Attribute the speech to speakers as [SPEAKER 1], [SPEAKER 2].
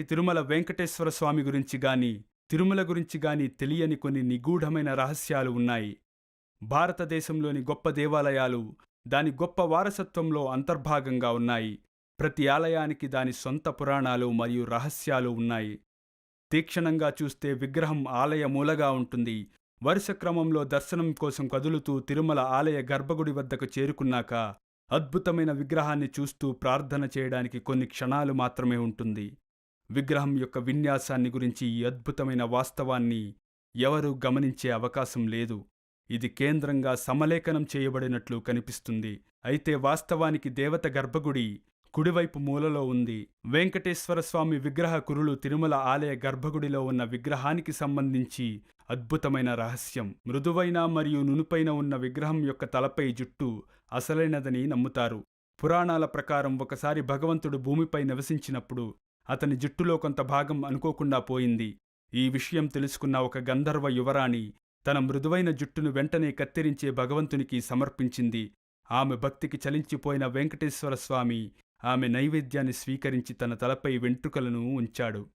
[SPEAKER 1] అటువంటి తిరుమల వెంకటేశ్వర స్వామి గురించి గాని తిరుమల గురించి గాని తెలియని కొన్ని నిగూఢమైన రహస్యాలు ఉన్నాయి. భారతదేశంలోని గొప్ప దేవాలయాలు దాని గొప్ప వారసత్వంలో అంతర్భాగంగా ఉన్నాయి. ప్రతి ఆలయానికి దాని సొంత పురాణాలు మరియు రహస్యాలు ఉన్నాయి. తీక్షణంగా చూస్తే విగ్రహం ఆలయ మూలగా ఉంటుంది. వరుస క్రమంలో దర్శనం కోసం కదులుతూ తిరుమల ఆలయ గర్భగుడి వద్దకు చేరుకున్నాక అద్భుతమైన విగ్రహాన్ని చూస్తూ ప్రార్థన చేయడానికి కొన్ని క్షణాలు మాత్రమే ఉంటుంది. విగ్రహం యొక్క విన్యాసాన్ని గురించి ఈ అద్భుతమైన వాస్తవాన్ని ఎవరూ గమనించే అవకాశం లేదు. ఇది కేంద్రంగా సమలేఖనం చేయబడినట్లు కనిపిస్తుంది. అయితే వాస్తవానికి దేవత గర్భగుడి కుడివైపు మూలలో ఉంది. వెంకటేశ్వర స్వామి విగ్రహ కురులు తిరుమల ఆలయ గర్భగుడిలో ఉన్న విగ్రహానికి సంబంధించి అద్భుతమైన రహస్యం. మృదువైన మరియు నునుపైన ఉన్న విగ్రహం యొక్క తలపై జుట్టు అసలైనదని నమ్ముతారు. పురాణాల ప్రకారం ఒకసారి భగవంతుడు భూమిపై నివసించినప్పుడు అతని జుట్టులో కొంత భాగం అనుకోకుండా పోయింది. ఈ విషయం తెలుసుకున్న ఒక గంధర్వ యువరాణి తన మృదువైన జుట్టును వెంటనే కత్తిరించే భగవంతునికి సమర్పించింది. ఆమె భక్తికి చలించిపోయిన వెంకటేశ్వర స్వామి ఆమె నైవేద్యాన్ని స్వీకరించి తన తలపై వెంట్రుకలను ఉంచాడు.